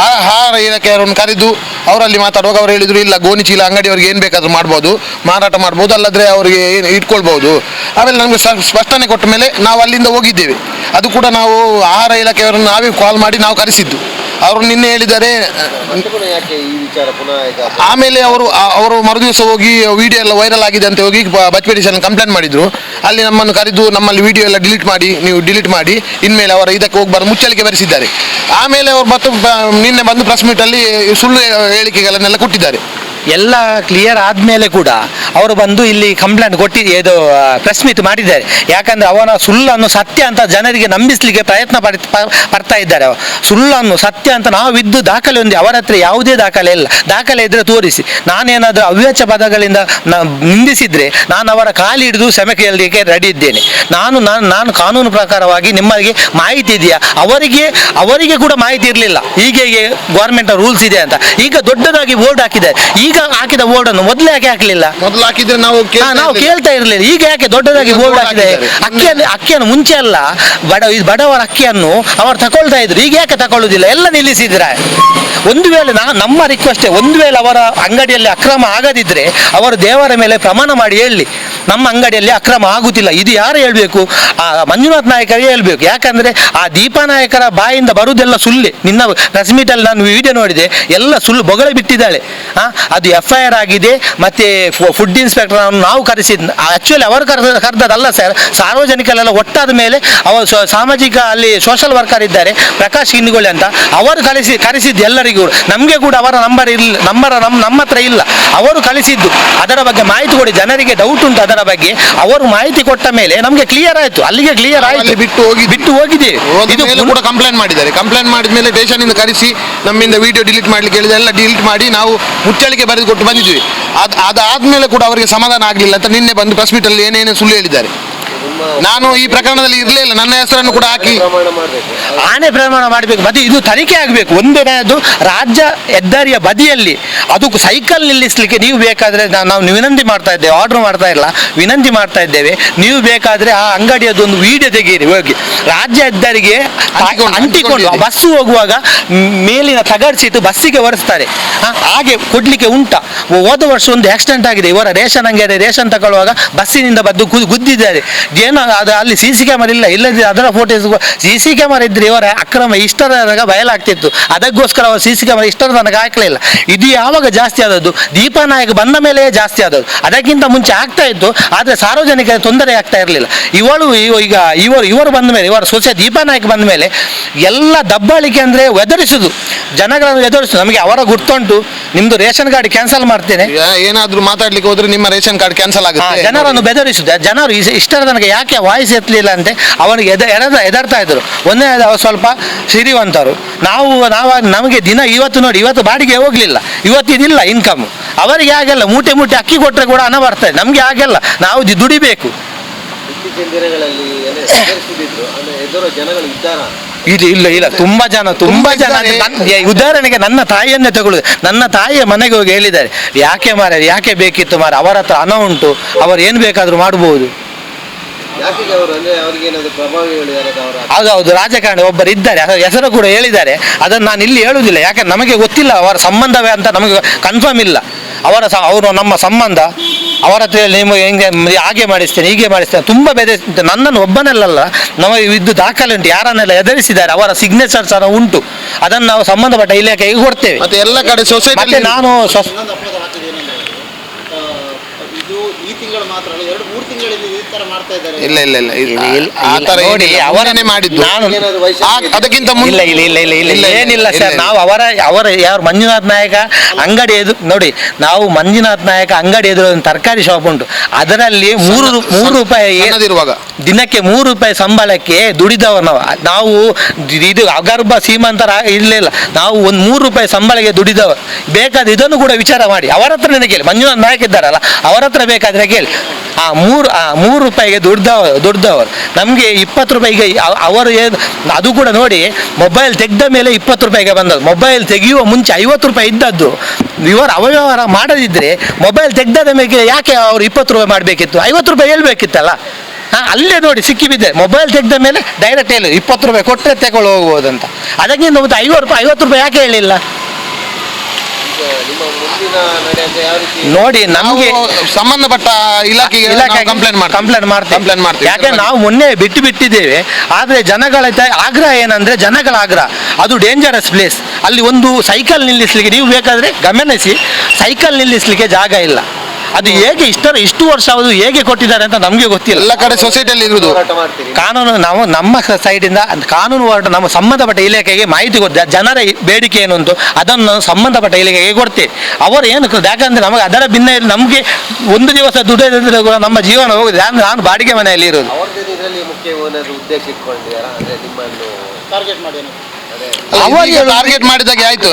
ಆಹಾರ ಇಲಾಖೆಯವರನ್ನು ಕರೆದು ಅವರಲ್ಲಿ ಮಾತಾಡುವಾಗ ಅವರು ಹೇಳಿದ್ರು, ಇಲ್ಲ, ಗೋಣಿ ಚೀಲ ಅಂಗಡಿಯವರಿಗೆ ಏನು ಬೇಕಾದ್ರೂ ಮಾಡ್ಬೋದು, ಮಾರಾಟ ಮಾಡ್ಬೋದು, ಅಲ್ಲದ್ರೆ ಅವರಿಗೆ ಏನು ಇಟ್ಕೊಳ್ಬೋದು. ಆಮೇಲೆ ನಮಗೆ ಸ್ಪಷ್ಟನೆ ಕೊಟ್ಟ ಮೇಲೆ ನಾವು ಅಲ್ಲಿಂದ ಹೋಗಿದ್ದೇವೆ. ಅದು ಕೂಡ ನಾವು ಆಹಾರ ಇಲಾಖೆಯವರನ್ನು ನಾವೇ ಕಾಲ್ ಮಾಡಿ ನಾವು ಕರೆಸಿದ್ದು. ಅವರು ನಿನ್ನೆ ಹೇಳಿದ್ದಾರೆ ಆಮೇಲೆ ಅವರು ಅವರು ಮರುದಿವಸ ಹೋಗಿ ವಿಡಿಯೋ ಎಲ್ಲ ವೈರಲ್ ಆಗಿದೆ ಅಂತ ಹೋಗಿ ಬಚ್ಪೇಟಿ ಸ್ಟೇಷನ್ ಕಂಪ್ಲೇಂಟ್ ಮಾಡಿದ್ರು. ಅಲ್ಲಿ ನಮ್ಮನ್ನು ಕರೆದು ನಮ್ಮಲ್ಲಿ ವಿಡಿಯೋ ಎಲ್ಲ ಡಿಲೀಟ್ ಮಾಡಿ ನೀವು ಡಿಲೀಟ್ ಮಾಡಿ ಇನ್ಮೇಲೆ ಅವರ ಇದಕ್ಕೆ ಹೋಗ್ಬಾರ್ದು ಮುಚ್ಚಳಿಕೆ ಬರೆಸಿದ್ದಾರೆ. ಆಮೇಲೆ ಅವರು ಮತ್ತು ನಿನ್ನೆ ಬಂದು ಪ್ರೆಸ್ ಮೀಟಲ್ಲಿ ಸುಳ್ಳು ಹೇಳಿಕೆಗಳನ್ನೆಲ್ಲ ಕೊಟ್ಟಿದ್ದಾರೆ. ಎಲ್ಲ ಕ್ಲಿಯರ್ ಆದಮೇಲೆ ಕೂಡ ಅವರು ಬಂದು ಇಲ್ಲಿ ಕಂಪ್ಲೇಂಟ್ ಕೊಟ್ಟಿ, ಇದು ಪ್ರೆಸ್ ಮೀಟ್ ಮಾಡಿದ್ದಾರೆ. ಯಾಕಂದ್ರೆ ಅವನ ಸುಳ್ಳನ್ನು ಸತ್ಯ ಅಂತ ಜನರಿಗೆ ನಂಬಿಸಲಿಕ್ಕೆ ಪ್ರಯತ್ನ ಪಡ್ ಪಡ್ತಾ ಇದ್ದಾರೆ. ಸುಳ್ಳನ್ನು ಸತ್ಯ ಅಂತ ನಾವು ಇದ್ದು ದಾಖಲೆ ಹೊಂದಿ ಅವರ ಹತ್ರ ಯಾವುದೇ ದಾಖಲೆ ಇಲ್ಲ. ದಾಖಲೆ ಇದ್ರೆ ತೋರಿಸಿ. ನಾನೇನಾದರೂ ಅವ್ಯಾಚ ಪದಗಳಿಂದ ನಿಂದಿಸಿದರೆ ನಾನು ಅವರ ಕಾಲಿ ಹಿಡಿದು ಕ್ಷಮೆ ಕೇಳಲಿಕ್ಕೆ ರೆಡಿ ಇದ್ದೇನೆ. ನಾನು ನಾನು ನಾನು ಕಾನೂನು ಪ್ರಕಾರವಾಗಿ ನಿಮಗೆ ಮಾಹಿತಿ ಇದೆಯಾ? ಅವರಿಗೆ ಅವರಿಗೆ ಕೂಡ ಮಾಹಿತಿ ಇರಲಿಲ್ಲ. ಹೀಗೆ ಗೌರ್ಮೆಂಟ್ ರೂಲ್ಸ್ ಇದೆ ಅಂತ. ಈಗ ದೊಡ್ಡದಾಗಿ ಬೋರ್ಡ್ ಹಾಕಿದ್ದಾರೆ. ಈಗ ಹಾಕಿದ ಬೋರ್ಡ್ ಅನ್ನು ಮೊದಲೇ ಯಾಕೆ ಹಾಕ್ಲಿಲ್ಲ? ಮೊದಲು ಹಾಕಿದ್ರೆ ನಾವು ಹಾ, ಕೇಳ್ತಾ ನಾವು ಇರ್ಲಿಲ್ಲ. ಕೇಳ್ತಾ ಇರಲಿಲ್ಲ. ಈಗ ಯಾಕೆ ದೊಡ್ಡದಾಗಿ ಈಗ ಬೋರ್ಡ್ ಬೋರ್ಡ್ ಹಾಕಿದೆ? ಹಾಕಿದ್ದಾರೆ. ಅಕ್ಕಿಯನ್ನು ಅಕ್ಕಿಯನ್ನು ಮುಂಚೆ ಅಲ್ಲ ಬಡ ಬಡವರ ಅಕ್ಕಿಯನ್ನು ಅವರು ತಗೊಳ್ತಾ ಇದ್ರು. ಈಗ ಯಾಕೆ ತಗೊಳ್ಳುದಿಲ್ಲ? ಎಲ್ಲ ನಿಲ್ಲಿಸಿದ್ರ. ಒಂದು ವೇಳೆ ನಾ ನಮ್ಮ ರಿಕ್ವೆಸ್ಟ್ ಒಂದು ವೇಳೆ ಅವರ ಅಂಗಡಿಯಲ್ಲಿ ಅಕ್ರಮ ಆಗದಿದ್ರೆ ಅವರು ದೇವರ ಮೇಲೆ ಪ್ರಮಾಣ ಮಾಡಿ ಹೇಳಿ ನಮ್ಮ ಅಂಗಡಿಯಲ್ಲಿ ಅಕ್ರಮ ಆಗುತ್ತಿಲ್ಲ. ಇದು ಯಾರು ಹೇಳ್ಬೇಕು? ಆ ಮಂಜುನಾಥ್ ನಾಯಕರಿಗೆ ಹೇಳ್ಬೇಕು. ಯಾಕಂದ್ರೆ ಆ ದೀಪಾ ನಾಯಕರ ಬಾಯಿಂದ ಬರುವುದೆಲ್ಲ ಸುಳ್ಳೆ. ನಿನ್ನ ರಸ್ಮಿಟಲ್ಲಿ ಮೀಟಲ್ಲಿ ನಾನು ವಿಡಿಯೋ ನೋಡಿದೆ. ಎಲ್ಲ ಸುಳ್ಳು ಬೊಗಳೆ ಬಿಟ್ಟಿದ್ದಾಳೆ. ಆ, ಅದು ಎಫ್ ಐ ಆರ್ ಆಗಿದೆ ಮತ್ತೆ ಫುಡ್ ಇನ್ಸ್ಪೆಕ್ಟರ್ ನಾವು ಕರೆಸಿದ್ ಆಕ್ಚುಲಿ ಅವರು ಕರೆದ ಕರೆದದಲ್ಲ ಸರ್ ಸಾರ್ವಜನಿಕರೆಲ್ಲ ಒಟ್ಟಾದ ಮೇಲೆ ಅವರು ಸಾಮಾಜಿಕ ಅಲ್ಲಿ ಸೋಷಲ್ ವರ್ಕರ್ ಇದ್ದಾರೆ ಪ್ರಕಾಶ್ ಕಿನ್ನಿಗೋಳಿ ಅಂತ ಅವರು ಕಳಿಸಿ ಕರೆಸಿದ್ದು ಎಲ್ಲರಿಗೂ ನಮಗೆ ಕೂಡ ಅವರ ನಂಬರ್ ಇಲ್ಲ ನಂಬರ್ ನಮ್ಮ ನಮ್ಮ ಹತ್ರ ಇಲ್ಲ. ಅವರು ಕಳಿಸಿದ್ದು. ಅದರ ಬಗ್ಗೆ ಮಾಹಿತಿ ಕೊಡಿ ಜನರಿಗೆ ಡೌಟ್ ಉಂಟು ಅದರ ಬಗ್ಗೆ. ಅವರು ಮಾಹಿತಿ ಕೊಟ್ಟ ಮೇಲೆ ನಮಗೆ ಕ್ಲಿಯರ್ ಆಯಿತು ಅಲ್ಲಿಗೆ ಕ್ಲಿಯರ್ ಆಯಿತು. ಬಿಟ್ಟು ಹೋಗಿ ಬಿಟ್ಟು ಹೋಗಿದೆ. ಇದು ಕೂಡ ಕಂಪ್ಲೇಂಟ್ ಮಾಡಿದ್ದಾರೆ. ಕಂಪ್ಲೇಂಟ್ ಮಾಡಿದ ಮೇಲೆ ಸ್ಟೇಷನಿಂದ ಕರೆಸಿ ನಮ್ಮಿಂದ ವಿಡಿಯೋ ಡಿಲೀಟ್ ಮಾಡಲಿಕ್ಕೆ ಹೇಳಿದ. ಎಲ್ಲ ಡಿಲೀಟ್ ಮಾಡಿ ನಾವು ಮುಚ್ಚಳಿಕೆ ಬರೆದು ಕೊಟ್ಟು ಬಂದಿದ್ವಿ. ಅದು ಅದಾದ್ಮೇಲೆ ಕೂಡ ಅವರಿಗೆ ಸಮಾಧಾನ ಆಗಲಿಲ್ಲ ಅಂತ ನಿನ್ನೆ ಬಂದು ಪ್ರೆಸ್ ಮೀಟಲ್ಲಿ ಏನೇನು ಸುಳ್ಳು ಹೇಳಿದ್ದಾರೆ. ನಾನು ಈ ಪ್ರಕರಣದಲ್ಲಿ ಇರಲಿಲ್ಲ ನನ್ನ ಹೆಸರನ್ನು ಕೂಡ ಹಾಕಿ. ಆನೆ ಪ್ರಮಾಣ ಮಾಡಬೇಕು. ಮತ್ತೆ ಇದು ತನಿಖೆ ಆಗಬೇಕು. ಒಂದನೇದು ರಾಜ್ಯ ಹೆದ್ದಾರಿಯ ಬದಿಯಲ್ಲಿ ಅದು ಸೈಕಲ್ ನಿಲ್ಲಿಸಲಿಕ್ಕೆ ನೀವು ಬೇಕಾದ್ರೆ ನಾವು ವಿನಂತಿ ಮಾಡ್ತಾ ಇದ್ದೇವೆ. ಆರ್ಡರ್ ಮಾಡ್ತಾ ಇಲ್ಲ. ವಿನಂತಿ ಮಾಡ್ತಾ ಇದ್ದೇವೆ. ನೀವು ಬೇಕಾದ್ರೆ ಆ ಅಂಗಡಿಯದ್ದು ಒಂದು ವಿಡಿಯೋ ತೆಗೀರಿ ಹೋಗಿ. ರಾಜ್ಯ ಹೆದ್ದಾರಿಗೆ ಅಂಟಿಕೊಂಡು- ಬಸ್. ಬಸ್ಸು ಹೋಗುವಾಗ ಮೇಲಿನ ತಗಡ್ ಸೀಟು ಬಸ್ಸಿಗೆ ಒರೆಸ್ತಾರೆ ಹಾಗೆ ಕೊಡ್ಲಿಕ್ಕೆ ಉಂಟ. ಹೋದ ವರ್ಷ ಒಂದು ಆಕ್ಸಿಡೆಂಟ್ ಆಗಿದೆ. ಇವರ ರೇಷನ್ ಅಂಗಡಿ ರೇಷನ್ ತಗೊಳ್ಳುವಾಗ ಬಸ್ಸಿನಿಂದ ಬದ್ದು ಗುದ್ದಿದ್ದಾರೆ. ಏನು ಅದು ಅಲ್ಲಿ ಸಿ ಸಿ ಕ್ಯಾಮರಾ ಇಲ್ಲ ಇಲ್ಲದಿದ್ದರೆ ಅದರ ಫೋಟೋಸ್ ಸಿ ಸಿ ಕ್ಯಾಮರಾ ಇದ್ರೆ ಇವರ ಅಕ್ರಮ ಇಷ್ಟರ ತನಕ ಬಯಲಾಗ್ತಿತ್ತು ಅದಕ್ಕೋಸ್ಕರ ಅವರು ಸಿ ಸಿ ಕ್ಯಾಮರಾ ಇಷ್ಟರ ತನಕ ಹಾಕಲಿಲ್ಲ. ಇದು ಯಾವಾಗ ಜಾಸ್ತಿ ಆದದ್ದು? ದೀಪನಾಯಕ ಬಂದ ಮೇಲೆ ಜಾಸ್ತಿ ಆದದ್ದು. ಅದಕ್ಕಿಂತ ಮುಂಚೆ ಆಗ್ತಾ ಇತ್ತು ಆದರೆ ಸಾರ್ವಜನಿಕರ ತೊಂದರೆ ಆಗ್ತಾ ಇರಲಿಲ್ಲ. ಇವಳು ಇವ- ಈಗ ಇವರು ಇವರು ಬಂದ ಮೇಲೆ ಇವರ ಸೊಸೆ ದೀಪನಾಯಕ ಬಂದ ಮೇಲೆ ಎಲ್ಲ ದಬ್ಬಾಳಿಕೆ ಅಂದರೆ ಎದುರಿಸುದು ಜನಗಳನ್ನು ಎದುರಿಸುದು ನಮಗೆ ಅವರ ಗುರ್ತುಂಟು. ನಿಮ್ಮದು ರೇಷನ್ ಕಾರ್ಡ್ ಕ್ಯಾನ್ಸಲ್ ಮಾಡ್ತೇನೆ. ಏನಾದರೂ ಮಾತಾಡ್ಲಿಕ್ಕೆ ಹೋದ್ರೆ ನಿಮ್ಮ ರೇಷನ್ ಕಾರ್ಡ್ ಕ್ಯಾನ್ಸಲ್ ಆಗುತ್ತೆ. ಜನರನ್ನು ಬೆದರಿಸುದು ಜನರು ಇಷ್ಟರ ತನಕ ಯಾಕೆ ವಾಯ್ಸ್ ಎತ್ತಲಿಲ್ಲ ಅಂತೆ? ಅವನಿಗೆ ಎದ ಎಡದ ಎದರ್ತಾ ಇದ್ರು. ಒಂದೇ ಅವ್ರು ಸ್ವಲ್ಪ ಸಿರಿವಂತರು. ನಾವು ನಾವು ನಮಗೆ ದಿನ ಇವತ್ತು ನೋಡಿ ಇವತ್ತು ಬಾಡಿಗೆ ಹೋಗಲಿಲ್ಲ. ಇವತ್ತು ಇದಿಲ್ಲ ಇನ್ಕಮ್ ಅವರಿಗೆ ಆಗಲ್ಲ ಮೂಟೆ ಮೂಟೆ ಅಕ್ಕಿ ಕೊಟ್ಟರೆ ಕೂಡ ಹಣ ಬರ್ತದೆ. ನಮಗೆ ಆಗಲ್ಲ ನಾವು ದುಡಿಬೇಕು. ಇಲ್ಲ ಇಲ್ಲ ಇಲ್ಲ. ತುಂಬಾ ಜನ ತುಂಬಾ ಜನ ಉದಾಹರಣೆಗೆ ನನ್ನ ತಾಯಿಯನ್ನೇ ತಗೊಳ್ಳುದು. ನನ್ನ ತಾಯಿಯ ಮನೆಗೆ ಹೋಗಿ ಹೇಳಿದ್ದಾರೆ ಯಾಕೆ ಮಾರ ಯಾಕೆ ಬೇಕಿತ್ತು ಮಾರ ಅವರ ಹತ್ರ ಹಣ ಉಂಟು. ಅವರು ಏನು ಬೇಕಾದರೂ ಮಾಡಬಹುದು ಯಾಕೆ ಅವರು ಅಂದ್ರೆ ಅವ್ರಿಗೆ ಏನಾದ್ರು ಪ್ರಭಾವಿಗಳು ಯಾರಾದ್ರು ಅವರ ಹೌದೌದು ರಾಜಕಾರಣಿ ಒಬ್ಬರು ಇದ್ದಾರೆ. ಅದರ ಹೆಸರು ಕೂಡ ಹೇಳಿದ್ದಾರೆ. ಅದನ್ನು ನಾನು ಇಲ್ಲಿ ಹೇಳುವುದಿಲ್ಲ ಯಾಕಂದ್ರೆ ನಮಗೆ ಗೊತ್ತಿಲ್ಲ ಅವರ ಸಂಬಂಧವೇ ಅಂತ ನಮಗೆ ಕನ್ಫರ್ಮ್ ಇಲ್ಲ. ಅವರ ಸ ಅವರು ನಮ್ಮ ಸಂಬಂಧ. ಅವರ ಹತ್ರ ಹೇಳಿ ನಿಮಗೆ ಹೆಂಗೆ ಹಾಗೆ ಮಾಡಿಸ್ತೇನೆ ಹೀಗೆ ಮಾಡಿಸ್ತೇನೆ. ತುಂಬ ಬೆದೆ ನನ್ನನ್ನು ಒಬ್ಬನಲ್ಲಲ್ಲ ನಮಗೆ ಇದ್ದು ದಾಖಲೆ ಉಂಟು. ಯಾರನ್ನೆಲ್ಲ ಎದುರಿಸಿದ್ದಾರೆ ಅವರ ಸಿಗ್ನೇಚರ್ ಸಹ ಉಂಟು. ಅದನ್ನು ನಾವು ಸಂಬಂಧಪಟ್ಟ ಇಲಾಖೆಗೆ ಕೊಡ್ತೇವೆ. ಮತ್ತೆ ಎಲ್ಲ ಕಡೆ ಮತ್ತೆ ಸೊಸೈಟಿ ನಾನು ಸ್ವಸ್- ಇನ್ನೊಂದು ಅಪರಾಧ ಆಗ್ತದೆ ಏನಂದ್ರೆ ಆ, ಇದು ಈ ತಿಂಗಳು ಮಾತ್ರ ಅಲ್ಲ ಎರಡು ಮೂರು ತಿಂಗಳಿಂದ ಈ ತರ ಮಾಡ್ತಾ ಇದ್ದಾರೆ ಇಲ್ಲ ಇಲ್ಲ. ಇಲ್ಲ ಇಲ್ಲ ಇಲ್ಲ, ಇಲ್ಲ, ಆ ನೋಡಿ, ಏನಿಲ್ಲ. ಅವರ- ಮುಂಚೆನೇ ಮಾಡಿದ್ದು. ನಾನು- ಏನಾದ್ರು ವೈಷಮ್ಯ ಆ- ಅದಕ್ಕಿಂತ ಇಲ್ಲ ಮುಂದೆ ಇಲ್ಲ ಇಲ್ಲ ಇಲ್ಲ ಇಲ್ಲ ಇಲ್ಲ, ಇಲ್ಲ, ಏನಿಲ್ಲ ಇಲ್ಲ, ಸರ್ ಇಲ್ಲ. ನಾವು ಅವರ ಅವರ ಯಾರು ಮಂಜುನಾಥ್ ನಾಯಕ ಅಂಗಡಿ ಎದು ನೋಡಿ ನಾವು ಮಂಜುನಾಥ್ ನಾಯಕ ಅಂಗಡಿ ಎದುರು ಒಂದು ತರಕಾರಿ ಶಾಪ್ ಉಂಟು. ಅದರಲ್ಲಿ ಮೂರು ರು- ಮೂರು ರೂಪಾಯಿ ಸಣ್ಣದಿರುವಾಗ. ದಿನಕ್ಕೆ ಮೂರು ರೂಪಾಯಿ ಸಂಬಳಕ್ಕೆ ದುಡಿದವ ನಾವು ನಾವು ಇದು ಅಗರ್ಭ ಸೀಮಂತರ ಇರಲಿಲ್ಲ. ನಾವು ಒಂದು ಮೂರು ರೂಪಾಯಿ ಸಂಬಳಕ್ಕೆ ದುಡಿದವರು ಬೇಕಾದ ಇದನ್ನು ಕೂಡ ವಿಚಾರ ಮಾಡಿ. ಅವರ ಹತ್ರನೇ ಕೇಳಿ. ಮಂಜುನಾಥ್ ನಾಯಕ ಇದ್ದಾರಲ್ಲ, ಅವರ ಹತ್ರ ಬೇಕಾದ್ರೆ ಕೇಳಿ. ಆ ಮೂರು ಆ ಮೂರು ರೂಪಾಯಿಗೆ ದುಡ್ದವ ದುಡ್ದವರು. ನಮಗೆ ಇಪ್ಪತ್ತು ರೂಪಾಯಿಗೆ ಅವರು ಏನು ಅದು ಕೂಡ ನೋಡಿ, ಮೊಬೈಲ್ ತೆಗೆದ ಮೇಲೆ ಇಪ್ಪತ್ತು ರೂಪಾಯಿಗೆ ಬಂದದ್ದು. ಮೊಬೈಲ್ ತೆಗೆಯುವ ಮುಂಚೆ ಐವತ್ತು ರೂಪಾಯಿ ಇದ್ದದ್ದು. ವಿವರ ಅವ್ಯವಹಾರ ಮಾಡದಿದ್ರೆ ಮೊಬೈಲ್ ತೆಗ್ದಾದ ಮೇಲೆ ಯಾಕೆ ಅವರು ಇಪ್ಪತ್ತು ರೂಪಾಯಿ ಮಾಡಬೇಕಿತ್ತು? ಐವತ್ತು ರೂಪಾಯಿ ಹೇಳ್ಬೇಕಿತ್ತಲ್ಲ. ಅಲ್ಲೇ ನೋಡಿ ಸಿಕ್ಕಿಬಿದ್ದೆ ಮೊಬೈಲ್ ತೆಗೆದ ಮೇಲೆ ಡೈರೆಕ್ಟ್ ಹೇಳಿ ಇಪ್ಪತ್ತು ರೂಪಾಯಿ ಕೊಟ್ಟರೆ ತಗೊಳ್ಳಿ ಹೋಗ್ಬೋದು ಅಂತ ಅದಕ್ಕಿಂತ ಒಂದು ಐವತ್ತು ರೂಪಾಯಿ ಐವತ್ತು ರೂಪಾಯಿ ಯಾಕೆ ಹೇಳಿಲ್ಲ? ನಡೆ ನಮಗೆ ಸಂಬಂಧಪಟ್ಟ ಇಲಾಖೆಗೆ ಕಂಪ್ಲೇಂಟ್ ಮಾಡ್ತೀವಿ. ಕಂಪ್ಲೇಂಟ್ ಮಾಡ್ತೀವಿ. ಕಂಪ್ಲೇಂಟ್ ಮಾಡ್ತೀವಿ. ಯಾಕೆ ನಾವು ಮೊನ್ನೆ ಬಿಟ್ಟು ಬಿಟ್ಟಿದ್ದೇವೆ ಆದರೆ ಜನಗಳ ಆಗ್ರಹ ಏನಂದ್ರೆ ಜನಗಳ ಆಗ್ರಹ. ಅದು ಡೇಂಜರಸ್ ಪ್ಲೇಸ್ ಅಲ್ಲಿ ಒಂದು ಸೈಕಲ್ ನಿಲ್ಲಿಸ್ಲಿಕ್ಕೆ ನೀವು ಬೇಕಾದ್ರೆ ಗಮನಿಸಿ ಸೈಕಲ್ ನಿಲ್ಲಿಸ್ಲಿಕ್ಕೆ ಜಾಗ ಇಲ್ಲ. ಅದು ಹೇಗೆ ಇಷ್ಟರ ಇಷ್ಟು ವರ್ಷ ಅವರು ಹೇಗೆ ಕೊಟ್ಟಿದ್ದಾರೆ ಅಂತ ನಮಗೆ ಗೊತ್ತಿಲ್ಲ. ಎಲ್ಲ ಕಡೆ ಸೊಸೈಟಿಯಲ್ಲಿ ಇರುವುದು ಕಾನೂನು ನಾವು ನಮ್ಮ ಸೈಡಿಂದ ಕಾನೂನು ಹೋರಾಟ ನಮ್ಮ ಸಂಬಂಧಪಟ್ಟ ಇಲಾಖೆಗೆ ಮಾಹಿತಿ ಕೊಡ್ತೇವೆ ಜನರ ಬೇಡಿಕೆ ಏನು ಉಂಟು? ಅದನ್ನು ನಾವು ಸಂಬಂಧಪಟ್ಟ ಇಲಾಖೆಗೆ ಕೊಡ್ತೇವೆ ಅವರು ಏನು ಯಾಕಂದ್ರೆ ನಮಗೆ ಅದರ ಭಿನ್ನ ನಮಗೆ ಒಂದು ದಿವಸ ದುಡಿದ್ರೆ ಕೂಡ ನಮ್ಮ ಜೀವನ ಹೋಗಿದೆ. ನಾನು ನಾನು ಬಾಡಿಗೆ ಮನೆಯಲ್ಲಿ ಇರೋದು. ಉದ್ದೇಶ ಅವರಿಗೆ ಟಾರ್ಗೆಟ್ ಮಾಡಿದಾಗೆ ಆಯ್ತು.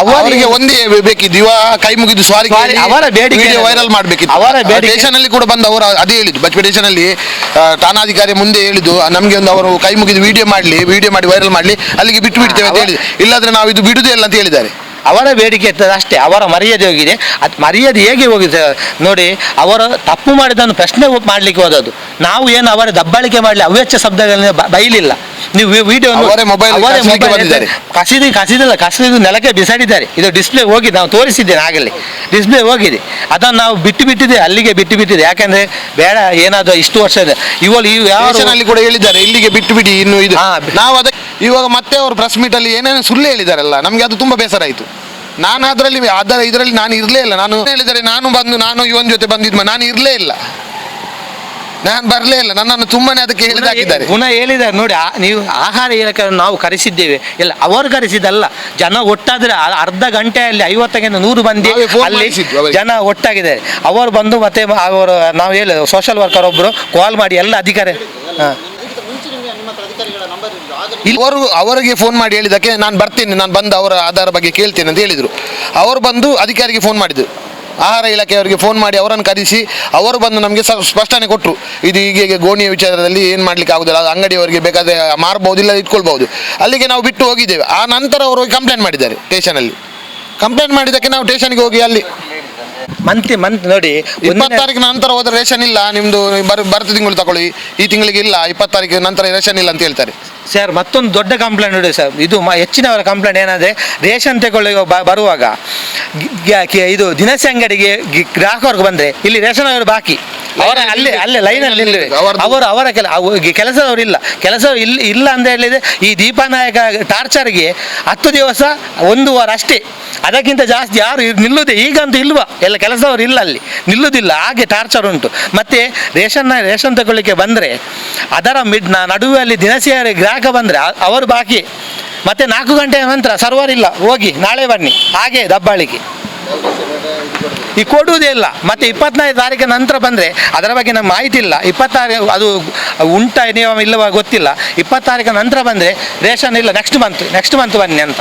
ಅವರಿಗೆ ಒಂದೇ ಬೇಕಿದ್ದು ಇವ ಕೈ ಮುಗಿದು ಸ್ವಾರಿ ಅವರ ಬೇಡಿಕೆ? ವೈರಲ್ ಮಾಡಬೇಕಿತ್ತು. ಅವರ ಸ್ಟೇಷನ್ ಅಲ್ಲಿ ಕೂಡ ಬಂದು ಅವರು ಅದೇ ಹೇಳಿದ್ದು. ಬಚ್ಚ ಸ್ಟೇಷನ್ ಅಲ್ಲಿ ಠಾಣಾಧಿಕಾರಿ ಮುಂದೆ ಹೇಳಿದ್ದು ನಮಗೆ ಒಂದು ಅವರು ಕೈ ಮುಗಿದು ವಿಡಿಯೋ ಮಾಡಲಿ ವಿಡಿಯೋ ಮಾಡಿ ವೈರಲ್ ಮಾಡಲಿ ಅಲ್ಲಿಗೆ ಬಿಟ್ಟು ಬಿಡ್ತೇವೆ ಅಂತ ಹೇಳಿದ್ರು. ಇಲ್ಲಾದ್ರೆ ನಾವು ಇದು ಬಿಡುದೇ ಇಲ್ಲ ಅಂತ ಹೇಳಿದ್ದಾರೆ. ಅವರ ಬೇಡಿಕೆ ಇರ್ತದೆ ಅಷ್ಟೇ. ಅವರ ಮರ್ಯಾದೆ ಹೋಗಿದೆ. ಅದು ಮರ್ಯಾದೆ ಹೇಗೆ ಹೋಗಿದೆ ನೋಡಿ ಅವರು ತಪ್ಪು ಮಾಡಿದ್ದನ್ನು ಪ್ರಶ್ನೆ ಮಾಡಲಿಕ್ಕೆ ಹೋದದ್ದು. ನಾವು ಏನು ಅವರ ದಬ್ಬಾಳಿಕೆ ಮಾಡಲಿ ಅವ್ಯಚ್ಚ ಶಬ್ದಗಳನ್ನ ಬೈಲಿಲ್ಲ. ನೀವು ವಿಡಿಯೋ ಅವರೇ ಮೊಬೈಲ್ ಕಸಿಲಿಕ್ಕೆ ಬಂದಿದ್ದಾರೆ. ಕಸಿದು ಕಸಿದಿಲ್ಲ ಕಸಿದು ನೆಲಕ್ಕೆ ಬಿಸಾಡಿದ್ದಾರೆ. ಇದು ಡಿಸ್ಪ್ಲೇ ಹೋಗಿದೆ ನಾವು ತೋರಿಸಿದ್ದೇನೆ ಆಗಲಿ. ಡಿಸ್ಪ್ಲೇ ಹೋಗಿದೆ. ಅದನ್ನು ನಾವು ಬಿಟ್ಟು ಬಿಟ್ಟಿದೆ ಅಲ್ಲಿಗೆ ಬಿಟ್ಟು ಬಿಟ್ಟಿದೆ. ಯಾಕಂದ್ರೆ ಬೇಡ ಏನಾದರೂ ಇಷ್ಟು ವರ್ಷ ಇದೆ. ಇವಳು ಈ ಯಾವ ಸ್ಟೇಷನ್ ಅಲ್ಲಿ ಕೂಡ ಹೇಳಿದ್ದಾರೆ ಇಲ್ಲಿಗೆ ಬಿಟ್ಟು ಬಿಡಿ ಇನ್ನು ಇದು. ಹಾ, ಬಿ- ನಾವು ಅದಕ್ಕೆ ಇವಾಗ ಮತ್ತೆ ಅವರು ಪ್ರೆಸ್ ಮೀಟ್ ಅಲ್ಲಿ ಏನೇನು ಸುಳ್ಳು ಹೇಳಿದಾರಲ್ಲ ನಮಗೆ ಅದು ತುಂಬಾ ಬೇಸರ ಆಯ್ತು. ನಾನು ಅದರಲ್ಲಿ ಅದರ ಇದರಲ್ಲಿ ನಾನು ಇರಲೇ ಇಲ್ಲ. ನಾನು ಹೇಳಿದರೆ ನಾನು ಬಂದು ನಾನು ಇವನ್ ಜೊತೆ ಬಂದಿದ್ಮ ನಾನು ಇರಲೇ ಇಲ್ಲ. ನಾನು ಬರಲೇ ಇಲ್ಲ. ನನ್ನನ್ನು ತುಂಬಾನೇ ಅದಕ್ಕೆ ಹೇಳಿದ ಹಾಕಿದ್ದಾರೆ ಪುನಃ ಹೇಳಿದ್ದಾರೆ ನೋಡಿ ಆ- ನೀವು ಆಹಾರ ಇಲಾಖೆ ನಾವು ಕರೆಸಿದ್ದೇವೆ. ಇಲ್ಲ ಅವರು ಕರೆಸಿದ್ದಲ್ಲ. ಜನ ಒಟ್ಟಾದ್ರೆ ಅ- ಅರ್ಧ ಗಂಟೆಯಲ್ಲಿ ಐವತ್ತಕ್ಕಿಂತ ನೂರು ಮಂದಿ ನಾವೇ phone ಅಲ್ಲಿ ಮಾಡಿಸಿದ್ವು ಅವರಿಗೆ. ಜನ ಒಟ್ಟಾಗಿದ್ದಾರೆ. ಅವರು ಬಂದು ಮತ್ತೆ ಮ- ಅವರು ನಾವು ಹೇಳಿ ಸೋಷಲ್ ವರ್ಕರ್ ಒಬ್ಬರು ಕಾಲ್ ಮಾಡಿ ಎಲ್ಲ ಅಧಿಕಾರಿ ಹಾಂ. ಅವರು ಅವರಿಗೆ ಫೋನ್ ಮಾಡಿ ಹೇಳಿದಕ್ಕೆ ನಾನು ಬರ್ತೇನೆ ನಾನು ಬಂದು ಅವರ ಆಧಾರ ಬಗ್ಗೆ ಕೇಳ್ತೇನೆ ಅಂತ ಹೇಳಿದರು. ಅವರು ಬಂದು ಅಧಿಕಾರಿಗೆ ಫೋನ್ ಮಾಡಿದರು. ಆಹಾರ ಇಲಾಖೆಯವರಿಗೆ ಫೋನ್ ಮಾಡಿ ಅವರನ್ನು ಕರೆಸಿ ಅವರು ಬಂದು ನಮಗೆ ಸ್ಪಷ್ಟನೆ ಕೊಟ್ಟರು ಇದು ಹೀಗೆ ಹೀಗೆ ಗೋಣಿಯ ವಿಚಾರದಲ್ಲಿ ಏನು ಮಾಡ್ಲಿಕ್ಕೆ ಆಗೋದಿಲ್ಲ ಅದು ಅಂಗಡಿಯವರಿಗೆ ಬೇಕಾದರೆ ಮಾರ್ಬೋದು ಇಲ್ಲ ಇಟ್ಕೊಳ್ಬಹುದು ಅಲ್ಲಿಗೆ ನಾವು ಬಿಟ್ಟು ಹೋಗಿದ್ದೇವೆ. ಆ ನಂತರ ಅವರು ಹೋಗಿ ಕಂಪ್ಲೇಂಟ್ ಮಾಡಿದ್ದಾರೆ ಸ್ಟೇಷನಲ್ಲಿ ಕಂಪ್ಲೇಂಟ್ ಮಾಡಿದ್ದಕ್ಕೆ ನಾವು ಸ್ಟೇಷನ್ಗೆ ಹೋಗಿ ಅಲ್ಲಿ. ಮಂತ್ ಮಂತ್ ನೋಡಿ ಇಪ್ಪತ್ತು ತಾರೀಕು ನಂತರ ಹೋದ್ರೆ ರೇಷನ್ ಇಲ್ಲ ನಿಮ್ಮದು ಬರ್ ಬರ್ತ ತಿಂಗಳು ತಗೊಳ್ಳಿ. ಈ ತಿಂಗಳಿಗೆ ಇಲ್ಲ ಇಪ್ಪತ್ತು ತಾರೀಕು ನಂತರ ರೇಷನ್ ಇಲ್ಲ ಅಂತ ಹೇಳ್ತಾರೆ. ಸರ್ ಮತ್ತೊಂದು ದೊಡ್ಡ ಕಂಪ್ಲೇಂಟ್ ನೋಡಿ ಸರ್ ಇದು ಹೆಚ್ಚಿನವರ ಕಂಪ್ಲೇಂಟ್ ಏನಂದರೆ, ರೇಷನ್ ತಗೊಳ್ಳಿ ಬರುವಾಗ ಇದು ದಿನಸಿ ಅಂಗಡಿಗೆ ಗಿ- ಗ್ರಾಹಕರಿಗೆ ಬಂದರೆ, ಇಲ್ಲಿ ರೇಷನ್ ಅವರು ಬಾಕಿ. ಅವರ ಅಲ್ಲಿ ಅಲ್ಲೇ ಲೈನಲ್ಲಿ ಅಲ್ಲಿ ಅವರು ಅವರ ಕೆಲ ಕೆಲಸದವರು ಇಲ್ಲ. ಕೆಲಸ ಇಲ್ಲ ಇಲ್ಲ ಅಂತ ಹೇಳಿದ್ರೆ ಈ ದೀಪಾನಾಯಕ ಟಾರ್ಚರ್ಗೆ ಹತ್ತು ದಿವಸ ಒಂದು ವಾರ ಅಷ್ಟೇ. ಅದಕ್ಕಿಂತ ಜಾಸ್ತಿ ಯಾರು ನಿಲ್ಲುದೇ ನಿಲ್ಲುವುದೇ ಈಗಂತೂ ಇಲ್ವಾ? ಎಲ್ಲ ಕೆಲಸದವರು ಇಲ್ಲ ಅಲ್ಲಿ. ನಿಲ್ಲುವುದಿಲ್ಲ ಹಾಗೆ ಟಾರ್ಚರ್ ಉಂಟು. ಮತ್ತೆ ರೇಷನ್ ರೇಷನ್ ತಗೊಳ್ಳಿಕ್ಕೆ ಬಂದರೆ ಅದರ ಮಿಡ್ ನಡುವೆಯಲ್ಲಿ ದಿನಸಿ ಗ್ರಾಹಕ ಬಂದರೆ ಅವರು ಬಾಕಿ. ಮತ್ತೆ ನಾಲ್ಕು ಗಂಟೆ ನಂತರ ಸರ್ವರ್ ಇಲ್ಲ. ಹೋಗಿ ನಾಳೆ ಬನ್ನಿ. ಹಾಗೆ ದಬ್ಬಾಳಿಕೆ. ಈ ಕೊಡುವುದೇ ಇಲ್ಲ. ಮತ್ತೆ ಇಪ್ಪತ್ನಾಲ್ಕು ತಾರೀಕಿನ ನಂತರ ಬಂದರೆ ಅದರ ಬಗ್ಗೆ ನಮ್ಗೆ ಮಾಹಿತಿ ಇಲ್ಲ. ಇಪ್ಪತ್ತಾರು ಅದು ಉಂಟ ನಿಯಮ ಇಲ್ಲವ ಗೊತ್ತಿಲ್ಲ. ಇಪ್ಪತ್ತಾರೀಕಿನ ನಂತರ ಬಂದರೆ ರೇಷನ್ ಇಲ್ಲ. ನೆಕ್ಸ್ಟ್ ಮಂತ್ ನೆಕ್ಸ್ಟ್ ಮಂತ್ ಬನ್ನಿ ಅಂತ.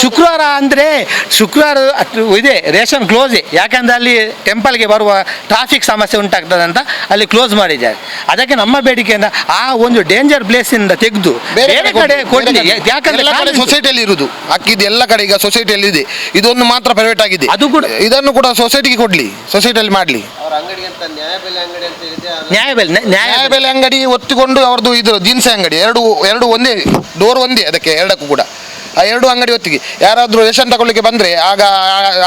ಶುಕ್ರವಾರ ಅಂದರೆ ಶುಕ್ರವಾರ ಅಷ್ಟು ಇದೆ ರೇಷನ್ ಕ್ಲೋಸೇ ಯಾಕಂದರೆ ಅಲ್ಲಿ ಟೆಂಪಲ್ಗೆ ಬರುವ ಟ್ರಾಫಿಕ್ ಸಮಸ್ಯೆ ಉಂಟಾಗ್ತದೆ ಅಂತ ಅಲ್ಲಿ ಕ್ಲೋಸ್ ಮಾಡಿದ್ದಾರೆ. ಅದಕ್ಕೆ ನಮ್ಮ ಬೇಡಿಕೆಯಿಂದ ಆ ಒಂದು ಡೇಂಜರ್ ಪ್ಲೇಸಿಂದ ತೆಗೆದು ಬೇರೆ ಕಡೆ ಕೊಡಲಿ ಯಾಕಂದ್ರೆ ಎಲ್ಲ ಕಡೆ ಸೊಸೈಟಿಯಲ್ಲಿ ಇರುವುದು ಅಕ್ಕಿದ್ದು ಎಲ್ಲ ಕಡೆ ಈಗ ಸೊಸೈಟಿಯಲ್ಲಿ ಇದೆ. ಇದೊಂದು ಮಾತ್ರ ಪ್ರೈವೇಟ್ ಆಗಿದೆ. ಅದು ಕೂಡ- ಇದನ್ನು ಕೂಡ ಸೊಸೈಟಿಗೆ ಕೊಡಲಿ ಸೊಸೈಟಿಯಲ್ಲಿ ಮಾಡ್ಲಿ. ಅವ್ರ ಅಂಗಡಿ ಅಂತ ನ್ಯಾಯಬೆಲೆ ನ್ಯಾಯ ನ್ಯಾಯಬೆಲೆ ಅಂಗಡಿ ಒತ್ತಿಕೊಂಡು ಅವ್ರದ್ದು ಇದು ದಿನಸಿ ಅಂಗಡಿ. ಎರಡು ಎರಡು ಒಂದೇ ಡೋರ್ ಒಂದೇ ಅದಕ್ಕೆ ಎರಡಕ್ಕೂ ಕೂಡ. ಆ ಎರಡು ಅಂಗಡಿ ಹೊತ್ತಿಗೆ ಯಾರಾದರೂ ರೇಷನ್ ತಗೊಳ್ಳಿಕ್ಕೆ ಬಂದರೆ ಆಗ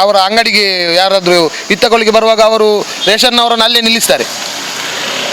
ಅವರ ಅಂಗಡಿಗೆ ಯಾರಾದರೂ ಇತ್ತಕೊಳ್ಳಿಕ್ಕೆ ಬರುವಾಗ ಅವರು ರೇಷನ್ ಅವರನ್ನು ಅಲ್ಲೇ ನಿಲ್ಲಿಸ್ತಾರೆ.